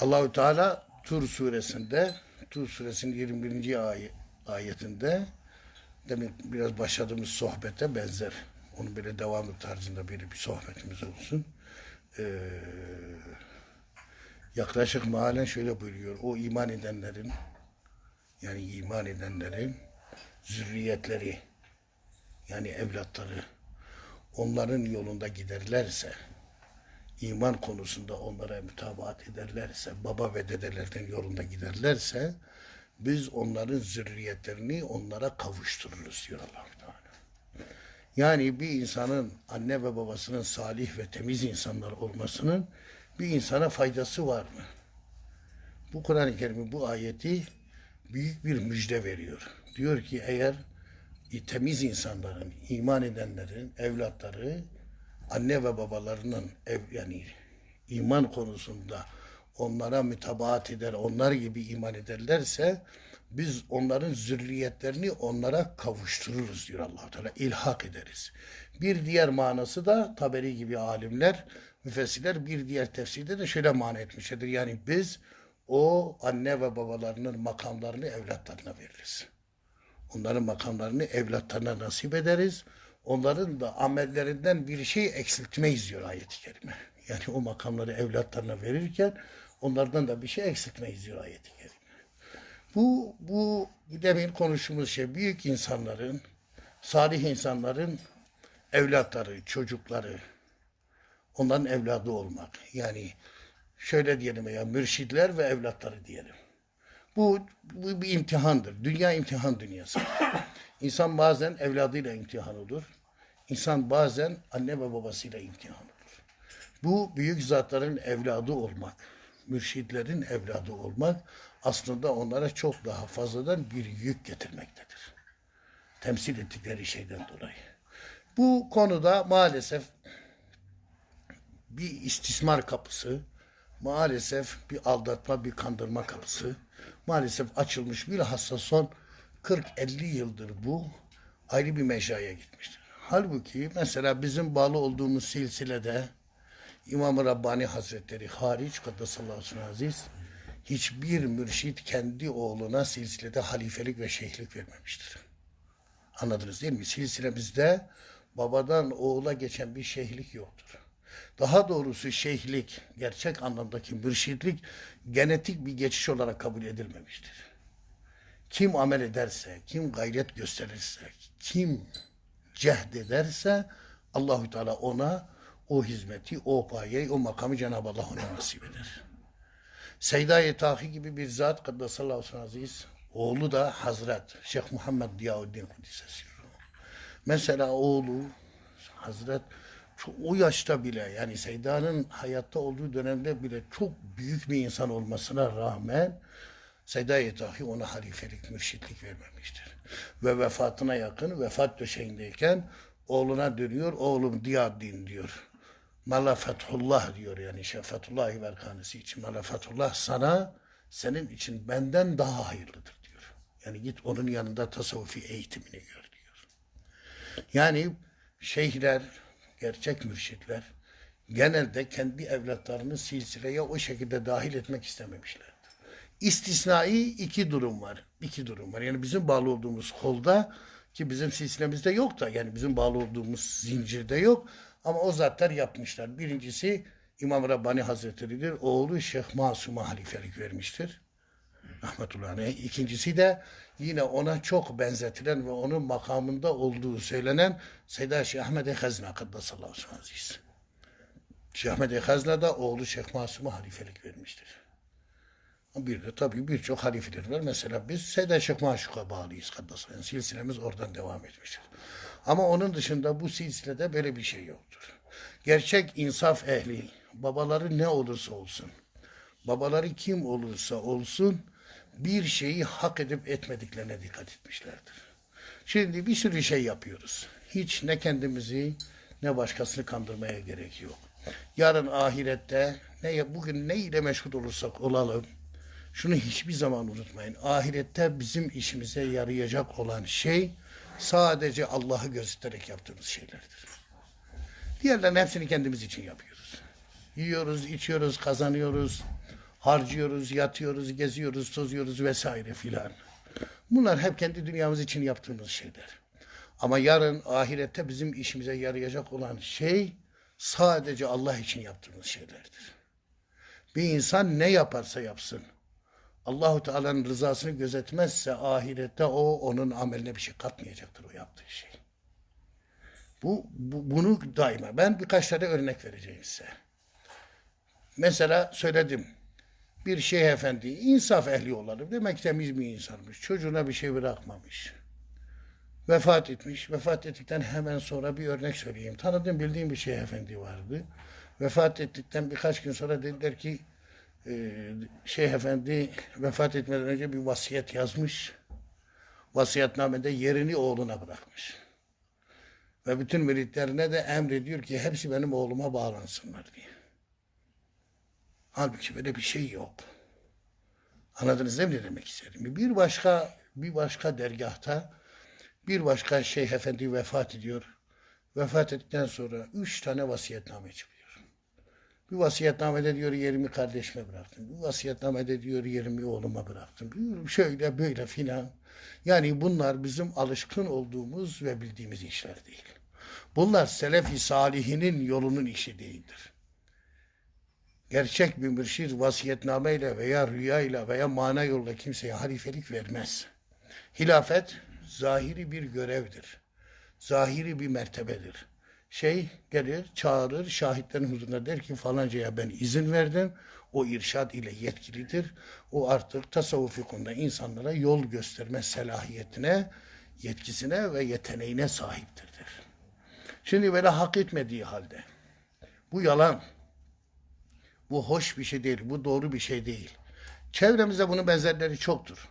Allahü Teala Tur suresinde Tur suresinin 21. ay- ayetinde demin biraz başladığımız sohbete benzer. Onun böyle devamı tarzında böyle bir sohbetimiz olsun. Ee, yaklaşık mahallen şöyle buyuruyor. O iman edenlerin yani iman edenlerin zürriyetleri yani evlatları onların yolunda giderlerse iman konusunda onlara mütabaat ederlerse, baba ve dedelerinin yolunda giderlerse biz onların zürriyetlerini onlara kavuştururuz diyor allah Teala. Yani bir insanın anne ve babasının salih ve temiz insanlar olmasının bir insana faydası var mı? Bu Kur'an-ı Kerim'in bu ayeti büyük bir müjde veriyor. Diyor ki eğer temiz insanların, iman edenlerin evlatları anne ve babalarının ev yani iman konusunda onlara mütabaat eder, onlar gibi iman ederlerse biz onların zürriyetlerini onlara kavuştururuz diyor allah Teala. İlhak ederiz. Bir diğer manası da Taberi gibi alimler, müfessirler bir diğer tefsirde de şöyle mana etmişlerdir. Yani biz o anne ve babalarının makamlarını evlatlarına veririz. Onların makamlarını evlatlarına nasip ederiz. Onların da amellerinden bir şey eksiltmeyiz diyor ayet-i kerime. Yani o makamları evlatlarına verirken onlardan da bir şey eksiltmeyiz diyor ayet-i kerime. Bu, bu demin konuştuğumuz şey büyük insanların, salih insanların evlatları, çocukları, onların evladı olmak. Yani şöyle diyelim ya mürşidler ve evlatları diyelim. Bu, bu bir imtihandır. Dünya imtihan dünyası. İnsan bazen evladıyla imtihan olur. İnsan bazen anne ve babasıyla imtihan olur. Bu büyük zatların evladı olmak, mürşidlerin evladı olmak aslında onlara çok daha fazladan bir yük getirmektedir. Temsil ettikleri şeyden dolayı. Bu konuda maalesef bir istismar kapısı, maalesef bir aldatma, bir kandırma kapısı maalesef açılmış. Bilhassa son 40-50 yıldır bu ayrı bir mecraya gitmiştir. Halbuki mesela bizim bağlı olduğumuz silsilede İmam-ı Rabbani Hazretleri hariç Kaddesallahu aleyhi aziz hiçbir mürşit kendi oğluna silsilede halifelik ve şeyhlik vermemiştir. Anladınız değil mi? Silsilemizde babadan oğula geçen bir şeyhlik yoktur. Daha doğrusu şeyhlik, gerçek anlamdaki mürşitlik genetik bir geçiş olarak kabul edilmemiştir. Kim amel ederse, kim gayret gösterirse, kim cehd ederse Allahü Teala ona o hizmeti, o payeyi, o makamı Cenab-ı Allah ona nasip eder. Seyda-i Tahi gibi bir zat Kaddesallahu aleyhi aziz, oğlu da Hazret Şeyh Muhammed Diyavuddin Kudüs'e Mesela oğlu Hazret o yaşta bile yani Seyda'nın hayatta olduğu dönemde bile çok büyük bir insan olmasına rağmen Seyda-i Tahi ona halifelik, mürşitlik vermemiştir. Ve vefatına yakın, vefat döşeğindeyken oğluna dönüyor, oğlum Diyaddin diyor. Mala fethullah diyor yani şey Fethullahi Verkanesi için. Mala fethullah sana senin için benden daha hayırlıdır diyor. Yani git onun yanında tasavvufi eğitimini gör diyor. Yani şeyhler, gerçek mürşitler genelde kendi evlatlarını silsileye o şekilde dahil etmek istememişlerdir. İstisnai iki durum var. İki durum var. Yani bizim bağlı olduğumuz kolda ki bizim silsilemizde yok da yani bizim bağlı olduğumuz zincirde yok. Ama o zatlar yapmışlar. Birincisi İmam Rabbani Hazretleri'dir. Oğlu Şeyh Masum'a halifelik vermiştir. Rahmetullahi. İkincisi de yine ona çok benzetilen ve onun makamında olduğu söylenen Seyda Şeyh Ahmed-i Hazna Kaddesallahu aleyhi ve. Şeyh Ahmed-i Hazna da oğlu Şeyh Masum'a halifelik vermiştir. Bir de tabii birçok halifeler var. Mesela biz Şeyh Maşuk'a bağlıyız Kaddesallahu yani silsilemiz oradan devam etmiştir. Ama onun dışında bu silsilede böyle bir şey yoktur. Gerçek insaf ehli, babaları ne olursa olsun, babaları kim olursa olsun, bir şeyi hak edip etmediklerine dikkat etmişlerdir. Şimdi bir sürü şey yapıyoruz. Hiç ne kendimizi ne başkasını kandırmaya gerek yok. Yarın ahirette ne bugün ne ile meşgul olursak olalım şunu hiçbir zaman unutmayın. Ahirette bizim işimize yarayacak olan şey sadece Allah'ı göstererek yaptığımız şeylerdir. Diğerlerin hepsini kendimiz için yapıyoruz. Yiyoruz, içiyoruz, kazanıyoruz. harcıyoruz, yatıyoruz, geziyoruz, tozuyoruz vesaire filan. Bunlar hep kendi dünyamız için yaptığımız şeyler. Ama yarın ahirette bizim işimize yarayacak olan şey sadece Allah için yaptığımız şeylerdir. Bir insan ne yaparsa yapsın. Allahu Teala'nın rızasını gözetmezse ahirette o onun ameline bir şey katmayacaktır o yaptığı şey. Bu, bu bunu daima ben birkaç tane örnek vereceğim size. Mesela söyledim. Bir şeyh efendi insaf ehli olalım. Demek temiz bir insanmış. Çocuğuna bir şey bırakmamış. Vefat etmiş. Vefat ettikten hemen sonra bir örnek söyleyeyim. Tanıdığım bildiğim bir şeyh efendi vardı. Vefat ettikten birkaç gün sonra dediler ki Şeyh Efendi vefat etmeden önce bir vasiyet yazmış. Vasiyetnamede yerini oğluna bırakmış. Ve bütün müritlerine de emrediyor ki hepsi benim oğluma bağlansınlar diye. Halbuki böyle bir şey yok. Anladınız değil mi ne demek istedim? Bir başka bir başka dergahta bir başka şeyh efendi vefat ediyor. Vefat ettikten sonra üç tane vasiyetname çıkıyor. Bir vasiyetnamede diyor yerimi kardeşime bıraktım. Bir vasiyetnamede diyor yerimi oğluma bıraktım. Şöyle böyle filan. Yani bunlar bizim alışkın olduğumuz ve bildiğimiz işler değil. Bunlar selef-i salihinin yolunun işi değildir. Gerçek bir mürşid vasiyetnameyle veya rüyayla veya mana yoluyla kimseye halifelik vermez. Hilafet zahiri bir görevdir. Zahiri bir mertebedir şey gelir çağırır şahitlerin huzuruna der ki falancaya ben izin verdim. O irşad ile yetkilidir. O artık tasavvufi konuda insanlara yol gösterme selahiyetine, yetkisine ve yeteneğine sahiptir der. Şimdi böyle hak etmediği halde bu yalan. Bu hoş bir şey değil. Bu doğru bir şey değil. Çevremizde bunun benzerleri çoktur.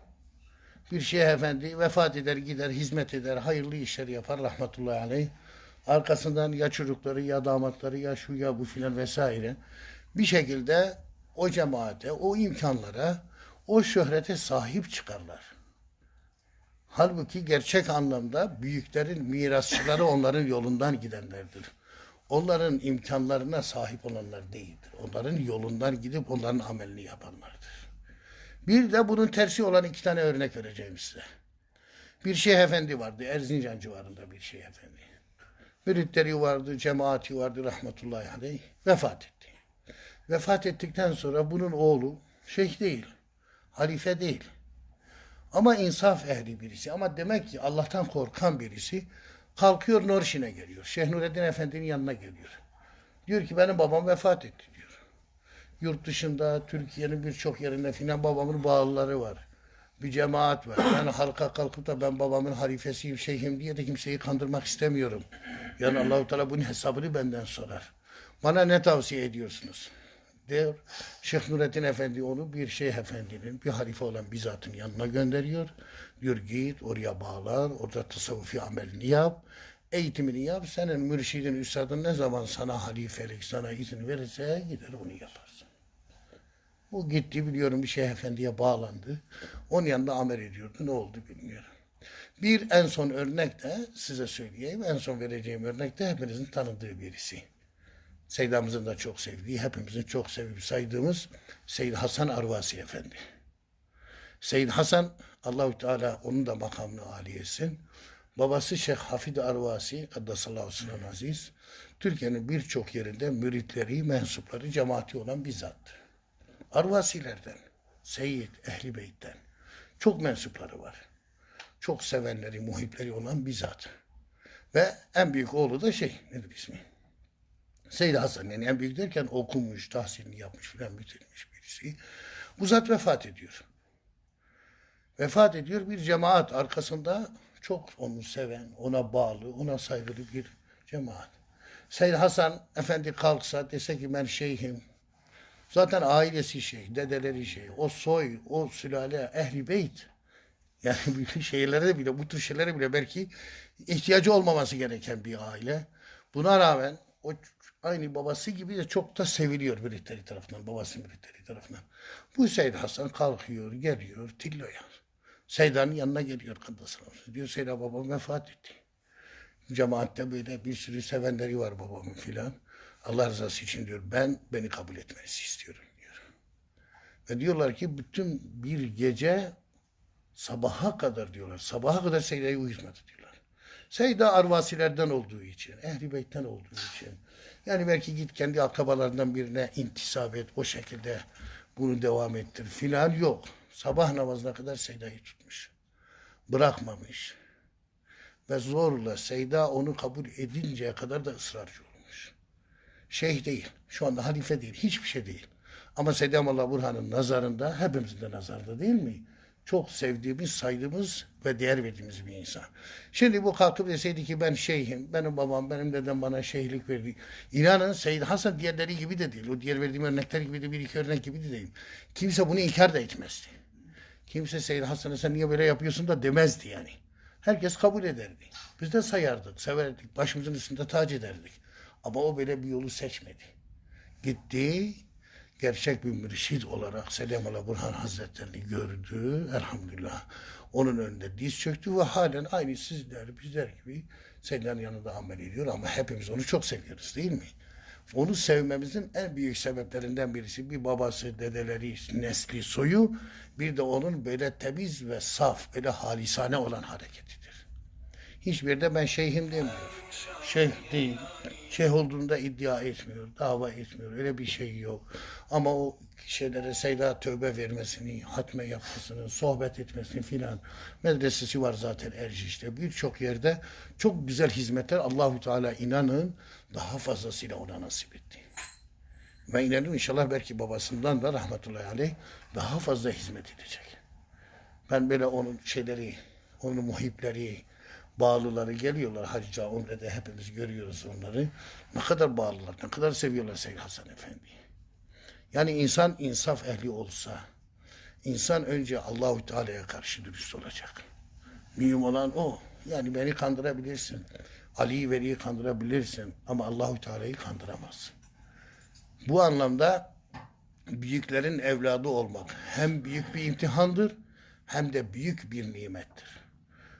Bir şeyh efendi vefat eder, gider, hizmet eder, hayırlı işleri yapar rahmetullahi aleyh. Arkasından ya çocukları ya damatları ya şu ya bu filan vesaire. Bir şekilde o cemaate, o imkanlara, o şöhrete sahip çıkarlar. Halbuki gerçek anlamda büyüklerin mirasçıları onların yolundan gidenlerdir. Onların imkanlarına sahip olanlar değildir. Onların yolundan gidip onların amelini yapanlardır. Bir de bunun tersi olan iki tane örnek vereceğim size. Bir şeyh efendi vardı Erzincan civarında bir şeyh efendi. Müritleri vardı, cemaati vardı rahmetullahi aleyh. Vefat etti. Vefat ettikten sonra bunun oğlu şeyh değil, halife değil. Ama insaf ehli birisi. Ama demek ki Allah'tan korkan birisi kalkıyor Norşin'e geliyor. Şeyh Nureddin Efendi'nin yanına geliyor. Diyor ki benim babam vefat etti diyor. Yurt dışında Türkiye'nin birçok yerinde filan babamın bağlıları var bir cemaat var. Yani halka kalkıp da ben babamın halifesiyim, şeyhim diye de kimseyi kandırmak istemiyorum. Yani Allahu Teala bunun hesabını benden sorar. Bana ne tavsiye ediyorsunuz? Diyor. Şeyh Nurettin Efendi onu bir şeyh efendinin, bir halife olan bir zatın yanına gönderiyor. Diyor git oraya bağlar, orada tasavvufi amelini yap, eğitimini yap. Senin mürşidin, üstadın ne zaman sana halifelik, sana izin verirse gider onu yaparsın. O gitti biliyorum bir şeyh efendiye bağlandı. Onun yanında amel ediyordu. Ne oldu bilmiyorum. Bir en son örnek de size söyleyeyim. En son vereceğim örnek de hepinizin tanıdığı birisi. Seydamızın da çok sevdiği, hepimizin çok sevip saydığımız Seyyid Hasan Arvasi Efendi. Seyyid Hasan, Allahü Teala onun da makamını âli. Babası Şeyh Hafid Arvasi, Kaddasallahu aleyhi aziz, Türkiye'nin birçok yerinde müritleri, mensupları, cemaati olan bir zattır. Arvasilerden, Seyyid, Ehli Beyt'ten çok mensupları var. Çok sevenleri, muhipleri olan bir zat. Ve en büyük oğlu da şey, nedir ismi? Seyyid Hasan yani en büyük derken okumuş, tahsilini yapmış filan bitirmiş birisi. Bu zat vefat ediyor. Vefat ediyor bir cemaat arkasında çok onu seven, ona bağlı, ona saygılı bir cemaat. Seyyid Hasan Efendi kalksa dese ki ben şeyhim, Zaten ailesi şey, dedeleri şey, o soy, o sülale, ehli beyt. Yani şeylere bile, bu tür şeylere bile belki ihtiyacı olmaması gereken bir aile. Buna rağmen o aynı babası gibi de çok da seviliyor müritleri tarafından, babası müritleri tarafından. Bu Seyyid Hasan kalkıyor, geliyor, Tillo'ya. Seyda'nın yanına geliyor Kaddasına. Diyor Seyda babam vefat etti. Cemaatte böyle bir sürü sevenleri var babamın filan. Allah rızası için diyor ben beni kabul etmenizi istiyorum diyor. Ve diyorlar ki bütün bir gece sabaha kadar diyorlar. Sabaha kadar Seyda'yı uyutmadı diyorlar. Seyda arvasilerden olduğu için, ehli beytten olduğu için. Yani belki git kendi akrabalarından birine intisap et, o şekilde bunu devam ettir filan yok. Sabah namazına kadar Seyda'yı tutmuş. Bırakmamış. Ve zorla Seyda onu kabul edinceye kadar da ısrarcı Şeyh değil, şu anda halife değil, hiçbir şey değil. Ama Seyyidem Allah Burhan'ın nazarında, hepimizin de nazarında değil mi? Çok sevdiğimiz, saydığımız ve değer verdiğimiz bir insan. Şimdi bu kalkıp deseydi ki ben şeyhim, benim babam, benim dedem bana şeyhlik verdi. İnanın Seyyid Hasan diğerleri gibi de değil. O diğer verdiğim örnekler gibi de bir iki örnek gibi de değil. Kimse bunu inkar da etmezdi. Kimse Seyyid Hasan'a sen niye böyle yapıyorsun da demezdi yani. Herkes kabul ederdi. Biz de sayardık, severdik, başımızın üstünde tac ederdik. Ama o böyle bir yolu seçmedi. Gitti, gerçek bir mürşid olarak Selamullah Burhan Hazretlerini gördü. Elhamdülillah. Onun önünde diz çöktü ve halen aynı sizler, bizler gibi Seyyid'in yanında amel ediyor ama hepimiz onu çok seviyoruz değil mi? Onu sevmemizin en büyük sebeplerinden birisi bir babası, dedeleri, nesli, soyu bir de onun böyle temiz ve saf, böyle halisane olan hareketidir. Hiçbir de ben şeyhim demiyor. Şeyh değil. Şeyh olduğunda iddia etmiyor, dava etmiyor. Öyle bir şey yok. Ama o şeylere Seyda tövbe vermesini, hatme yapmasını, sohbet etmesini filan. Medresesi var zaten Erciş'te. Birçok yerde çok güzel hizmetler Allahu Teala inanın daha fazlasıyla ona nasip etti. Ve inanın inşallah belki babasından da rahmetullahi aleyh daha fazla hizmet edecek. Ben böyle onun şeyleri, onun muhipleri, bağlıları geliyorlar hacca. Onda da hepimiz görüyoruz onları. Ne kadar bağlılar, ne kadar seviyorlar Seyyid Hasan Efendi. Yani insan insaf ehli olsa, insan önce Allahu Teala'ya karşı dürüst olacak. Mühim olan o. Yani beni kandırabilirsin. Ali'yi Veli'yi kandırabilirsin. Ama Allahu Teala'yı kandıramazsın. Bu anlamda büyüklerin evladı olmak hem büyük bir imtihandır hem de büyük bir nimettir.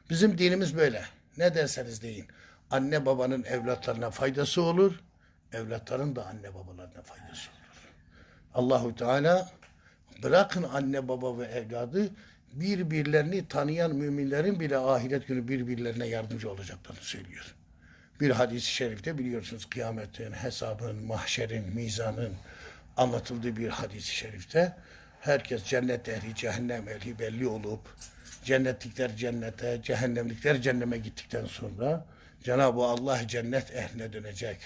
Bizim dinimiz böyle. Ne derseniz deyin. Anne babanın evlatlarına faydası olur. Evlatların da anne babalarına faydası olur. Allahu Teala bırakın anne baba ve evladı birbirlerini tanıyan müminlerin bile ahiret günü birbirlerine yardımcı olacaklarını söylüyor. Bir hadis-i şerifte biliyorsunuz kıyametin, hesabın, mahşerin, mizanın anlatıldığı bir hadis-i şerifte herkes cennet ehli, cehennem ehli belli olup cennetlikler cennete, cehennemlikler cehenneme gittikten sonra Cenab-ı Allah cennet ehline dönecek.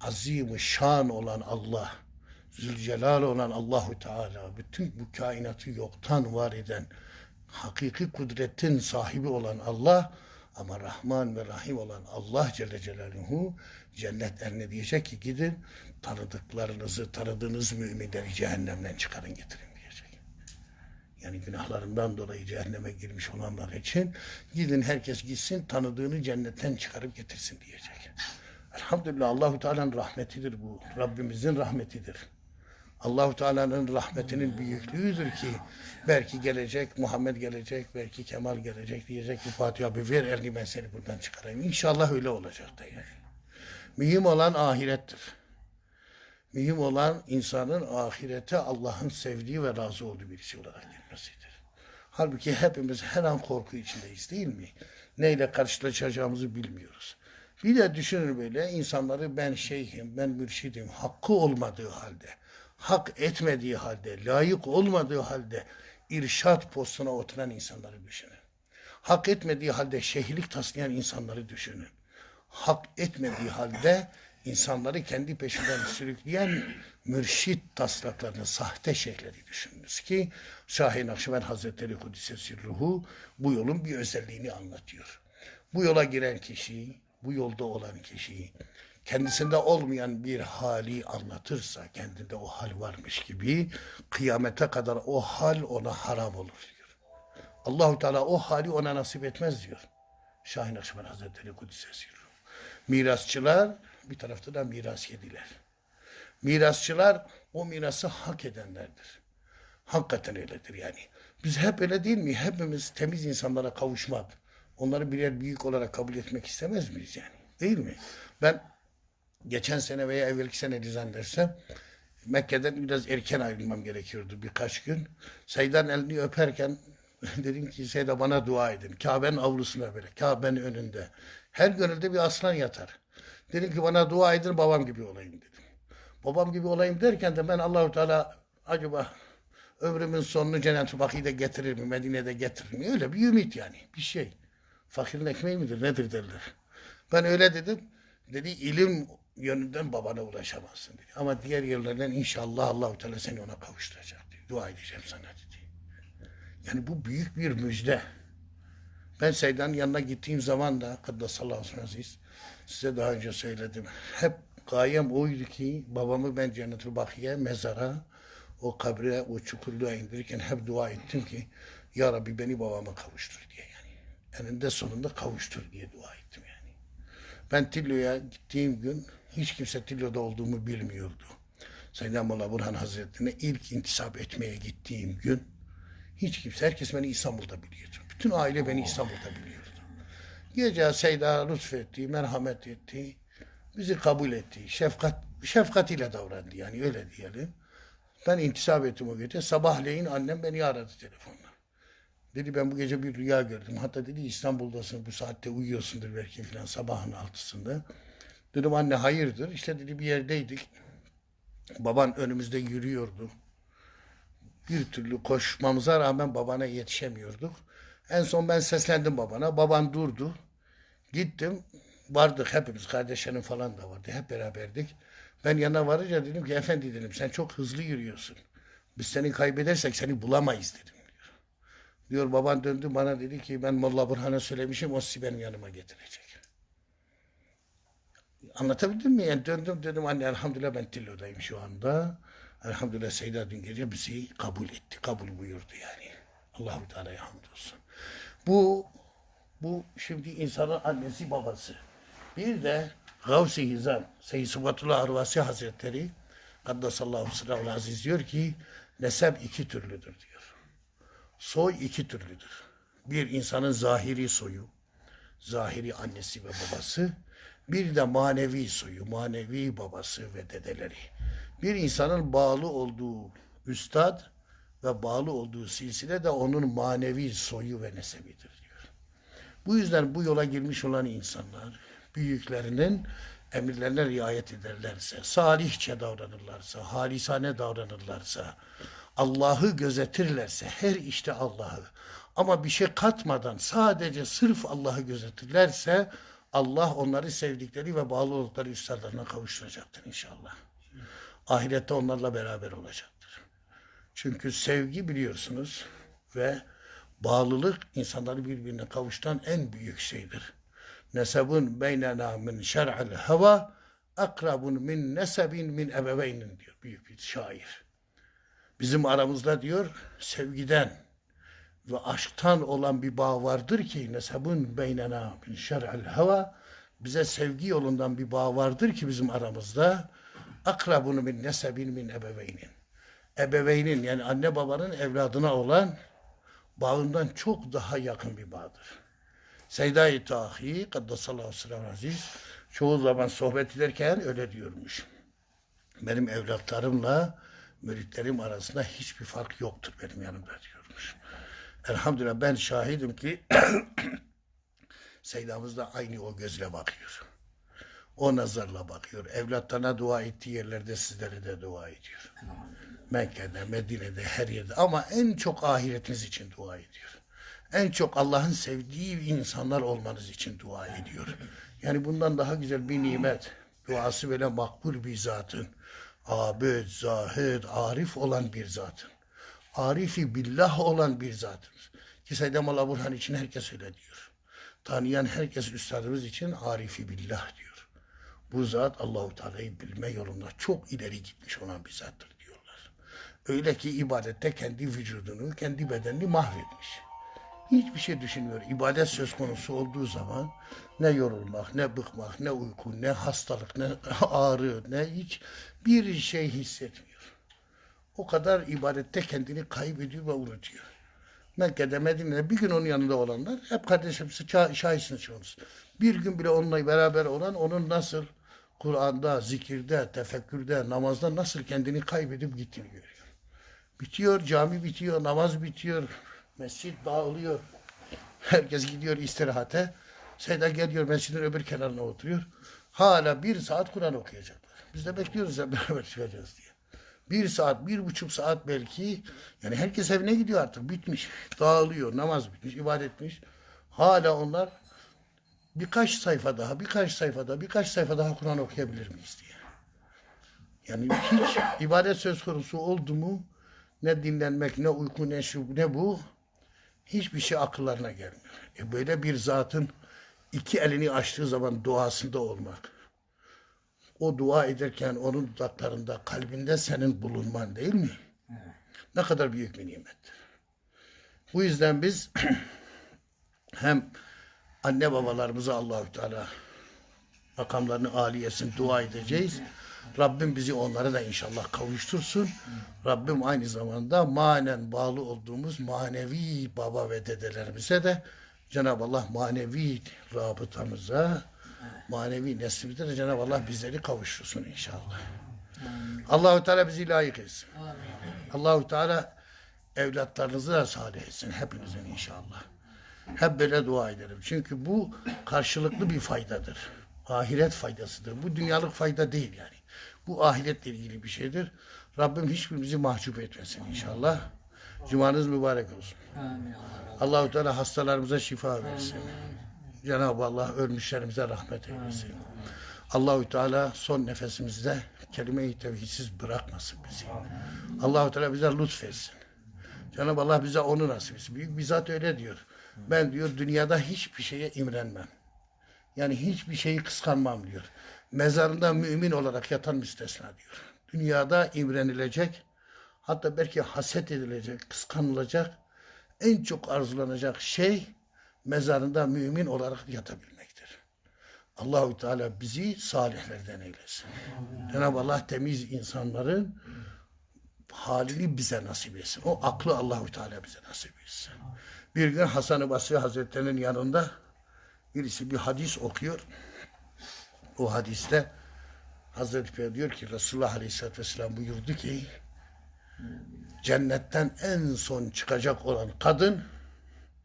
Azim şan olan Allah, Zülcelal olan Allahu Teala, bütün bu kainatı yoktan var eden, hakiki kudretin sahibi olan Allah, ama Rahman ve Rahim olan Allah Celle Celaluhu cennet ehline diyecek ki gidin tanıdıklarınızı, tanıdığınız müminleri cehennemden çıkarın getirin. Yani günahlarından dolayı cehenneme girmiş olanlar için gidin herkes gitsin tanıdığını cennetten çıkarıp getirsin diyecek. Elhamdülillah Allahu Teala'nın rahmetidir bu. Rabbimizin rahmetidir. Allahu Teala'nın rahmetinin büyüklüğüdür ki belki gelecek, Muhammed gelecek, belki Kemal gelecek diyecek ki Fatih abi ver elini ben seni buradan çıkarayım. İnşallah öyle olacak da yani. Mühim olan ahirettir. Mühim olan insanın ahirete Allah'ın sevdiği ve razı olduğu birisi olarak girmesidir. Halbuki hepimiz her an korku içindeyiz değil mi? Neyle karşılaşacağımızı bilmiyoruz. Bir de düşünün böyle insanları ben şeyhim, ben mürşidim, hakkı olmadığı halde, hak etmediği halde, layık olmadığı halde irşat postuna oturan insanları düşünün. Hak etmediği halde şeyhlik taslayan insanları düşünün. Hak etmediği halde insanları kendi peşinden sürükleyen mürşit taslaklarını, sahte şeyhleri düşününüz ki Şahin Nakşibend Hazretleri Kudüs'e ruhu bu yolun bir özelliğini anlatıyor. Bu yola giren kişi, bu yolda olan kişi kendisinde olmayan bir hali anlatırsa kendinde o hal varmış gibi kıyamete kadar o hal ona haram olur diyor. Allahu Teala o hali ona nasip etmez diyor. Şahin Akşemen Hazretleri Kudüs'e. Mirasçılar bir tarafta da miras yediler. Mirasçılar o mirası hak edenlerdir. Hakikaten öyledir yani. Biz hep öyle değil mi? Hepimiz temiz insanlara kavuşmak, onları birer büyük olarak kabul etmek istemez miyiz yani? Değil mi? Ben geçen sene veya evvelki sene zannedersem Mekke'den biraz erken ayrılmam gerekiyordu birkaç gün. Seydan elini öperken dedim ki Seyda bana dua edin. Kabe'nin avlusuna böyle, Kabe'nin önünde. Her gönülde bir aslan yatar. Dedim ki bana dua edin babam gibi olayım dedim. Babam gibi olayım derken de ben Allahu Teala acaba ömrümün sonunu Cennet-i Baki'de getirir mi, Medine'de getirir mi? Öyle bir ümit yani, bir şey. Fakirin ekmeği midir, nedir derler. Ben öyle dedim. Dedi ilim yönünden babana ulaşamazsın dedi. Ama diğer yerlerden inşallah Allahu Teala seni ona kavuşturacak dedi. Dua edeceğim sana dedi. Yani bu büyük bir müjde. Ben Seydan'ın yanına gittiğim zaman da Kaddasallahu aleyhi aziz size daha önce söyledim. Hep gayem oydu ki babamı ben Cennet-ül Bakiye mezara o kabre o çukurluğa indirirken hep dua ettim ki Ya Rabbi beni babama kavuştur diye yani. Eninde sonunda kavuştur diye dua ettim yani. Ben Tillo'ya gittiğim gün hiç kimse Tillo'da olduğumu bilmiyordu. Seyyid Molla Burhan Hazretleri'ne ilk intisap etmeye gittiğim gün hiç kimse, herkes beni İstanbul'da biliyordu. Bütün aile beni İstanbul'da biliyordu. Gece Seyda lütfetti, merhamet etti, bizi kabul etti, şefkat, şefkatiyle davrandı yani öyle diyelim. Ben intisap ettim o gece. Sabahleyin annem beni aradı telefonla. Dedi ben bu gece bir rüya gördüm. Hatta dedi İstanbul'dasın bu saatte uyuyorsundur belki filan sabahın altısında. Dedim anne hayırdır? İşte dedi bir yerdeydik. Baban önümüzde yürüyordu. Bir türlü koşmamıza rağmen babana yetişemiyorduk. En son ben seslendim babana. Baban durdu. Gittim. Vardık hepimiz. Kardeşlerim falan da vardı. Hep beraberdik. Ben yanına varınca dedim ki efendi dedim sen çok hızlı yürüyorsun. Biz seni kaybedersek seni bulamayız dedim diyor. Diyor baban döndü bana dedi ki ben Molla Burhan'a söylemişim o sizi benim yanıma getirecek. Anlatabildim mi? Yani döndüm dedim anne elhamdülillah ben Tillo'dayım şu anda. Elhamdülillah Seyda dün gece bizi kabul etti. Kabul buyurdu yani. Allahu Teala'ya hamdolsun. Bu bu şimdi insanın annesi babası. Bir de Gavs-ı Hizam Seyyid Sıfatullah Arvasi Hazretleri Kaddasallahu sırrahul aziz diyor ki nesep iki türlüdür diyor. Soy iki türlüdür. Bir insanın zahiri soyu, zahiri annesi ve babası, bir de manevi soyu, manevi babası ve dedeleri. Bir insanın bağlı olduğu üstad ve bağlı olduğu silsile de onun manevi soyu ve nesebidir diyor. Bu yüzden bu yola girmiş olan insanlar büyüklerinin emirlerine riayet ederlerse, salihçe davranırlarsa, halisane davranırlarsa, Allah'ı gözetirlerse, her işte Allah'ı ama bir şey katmadan sadece sırf Allah'ı gözetirlerse Allah onları sevdikleri ve bağlı oldukları üstadlarına kavuşturacaktır inşallah. Ahirette onlarla beraber olacaktır. Çünkü sevgi biliyorsunuz ve bağlılık insanları birbirine kavuşturan en büyük şeydir. Nesebun beynena min şer'il heva akrabun min nesebin min ebeveynin diyor büyük bir şair. Bizim aramızda diyor sevgiden ve aşktan olan bir bağ vardır ki nesebun beynena min şer'il heva bize sevgi yolundan bir bağ vardır ki bizim aramızda akrabun min nesebin min ebeveynin ebeveynin yani anne babanın evladına olan bağından çok daha yakın bir bağdır. Seyda-i Tahi Kaddasallahu sırrı aziz çoğu zaman sohbet ederken öyle diyormuş. Benim evlatlarımla müritlerim arasında hiçbir fark yoktur benim yanımda diyormuş. Elhamdülillah ben şahidim ki Seydamız da aynı o gözle bakıyor. O nazarla bakıyor. Evlatlarına dua ettiği yerlerde sizlere de dua ediyor. Mekke'de, Medine'de, her yerde. Ama en çok ahiretiniz için dua ediyor. En çok Allah'ın sevdiği insanlar olmanız için dua ediyor. Yani bundan daha güzel bir nimet. Duası böyle makbul bir zatın. Abid, zahid, arif olan bir zatın. Arifi billah olan bir zatın. Ki Seyyidem Allah Burhan için herkes öyle diyor. Tanıyan herkes üstadımız için arifi billah diyor. Bu zat Allahu Teala'yı bilme yolunda çok ileri gitmiş olan bir zattır. Öyle ki ibadette kendi vücudunu, kendi bedenini mahvetmiş. Hiçbir şey düşünmüyor. İbadet söz konusu olduğu zaman ne yorulmak, ne bıkmak, ne uyku, ne hastalık, ne ağrı, ne hiç bir şey hissetmiyor. O kadar ibadette kendini kaybediyor ve unutuyor. Mekke'de, Medine'de bir gün onun yanında olanlar hep kardeşim şah- şahitsiniz çoğunuz. Bir gün bile onunla beraber olan onun nasıl Kur'an'da, zikirde, tefekkürde, namazda nasıl kendini kaybedip gittiğini görüyor. Bitiyor, cami bitiyor, namaz bitiyor, mescit dağılıyor. Herkes gidiyor istirahate. Seyda geliyor mescidin öbür kenarına oturuyor. Hala bir saat Kur'an okuyacaklar. Biz de bekliyoruz hep beraber çıkacağız diye. Bir saat, bir buçuk saat belki. Yani herkes evine gidiyor artık. Bitmiş. Dağılıyor. Namaz bitmiş, ibadet bitmiş. Hala onlar birkaç sayfa daha, birkaç sayfa daha, birkaç sayfa daha Kur'an okuyabilir miyiz diye. Yani hiç ibadet söz konusu oldu mu ne dinlenmek, ne uyku, ne şu, ne bu hiçbir şey akıllarına gelmiyor. E böyle bir zatın iki elini açtığı zaman duasında olmak. O dua ederken onun dudaklarında, kalbinde senin bulunman değil mi? Ne kadar büyük bir nimettir. Bu yüzden biz hem anne babalarımıza Allahü Teala makamlarını aliyesin dua edeceğiz. Rabbim bizi onlara da inşallah kavuştursun. Rabbim aynı zamanda manen bağlı olduğumuz manevi baba ve dedelerimize de Cenab-ı Allah manevi rabıtamıza, manevi neslimize de Cenab-ı Allah bizleri kavuştursun inşallah. Allahu Teala bizi layık etsin. Allahu Teala evlatlarınızı da salih etsin hepinizin inşallah. Hep böyle dua ederim. Çünkü bu karşılıklı bir faydadır. Ahiret faydasıdır. Bu dünyalık fayda değil yani. Bu ahiretle ilgili bir şeydir. Rabbim hiçbirimizi mahcup etmesin inşallah. Cumanız mübarek olsun. Amin. Allahu Teala hastalarımıza şifa versin. Cenab-ı Allah ölmüşlerimize rahmet eylesin. Allahu Teala son nefesimizde kelime-i tevhidsiz bırakmasın bizi. Allahu Teala bize lütfetsin. Cenab-ı Allah bize onu nasip etsin. Büyük bir zat öyle diyor. Ben diyor dünyada hiçbir şeye imrenmem. Yani hiçbir şeyi kıskanmam diyor. Mezarında mümin olarak yatan müstesna diyor. Dünyada imrenilecek, hatta belki haset edilecek, kıskanılacak, en çok arzulanacak şey mezarında mümin olarak yatabilmektir. Allahü Teala bizi salihlerden eylesin. Cenab-ı Allah temiz insanların halini bize nasip etsin. O aklı Allahü Teala bize nasip etsin. Bir gün Hasan-ı Basri Hazretleri'nin yanında birisi bir hadis okuyor. O hadiste Hazreti Peygamber diyor ki Resulullah Aleyhisselatü Vesselam buyurdu ki cennetten en son çıkacak olan kadın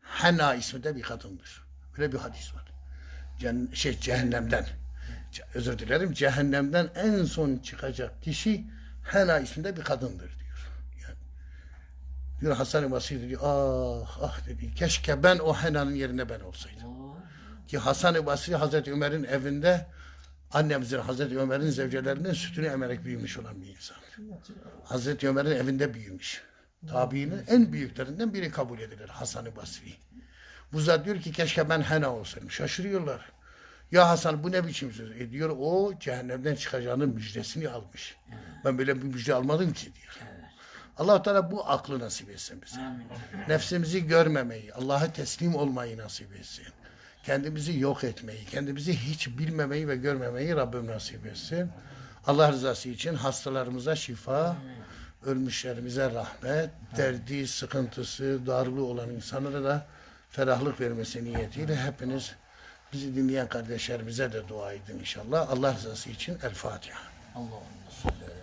Hena isminde bir kadındır. Böyle bir hadis var. Cen şey cehennemden ce- özür dilerim cehennemden en son çıkacak kişi Hena isminde bir kadındır diyor. Yani, diyor Hasan-ı Basri diyor ah ah dedi keşke ben o Hena'nın yerine ben olsaydım. Ki Hasan-ı Basri Hazreti Ömer'in evinde annemizin Hazreti Ömer'in zevcelerinin sütünü emerek büyümüş olan bir insan. Hazreti Ömer'in evinde büyümüş. Tabiinin en büyüklerinden biri kabul edilir Hasan-ı Basri. Bu zat diyor ki keşke ben Hena olsaydım. Şaşırıyorlar. Ya Hasan bu ne biçim söz? E diyor o cehennemden çıkacağının müjdesini almış. Ben böyle bir müjde almadım ki diyor. allah Teala bu aklı nasip etsin bize. Amin. Nefsimizi görmemeyi, Allah'a teslim olmayı nasip etsin. Kendimizi yok etmeyi, kendimizi hiç bilmemeyi ve görmemeyi Rabbim nasip etsin. Allah rızası için hastalarımıza şifa, ölmüşlerimize rahmet, derdi, sıkıntısı, darlığı olan insanlara da ferahlık vermesi niyetiyle hepiniz bizi dinleyen kardeşlerimize de dua edin inşallah. Allah rızası için El Fatiha. Salli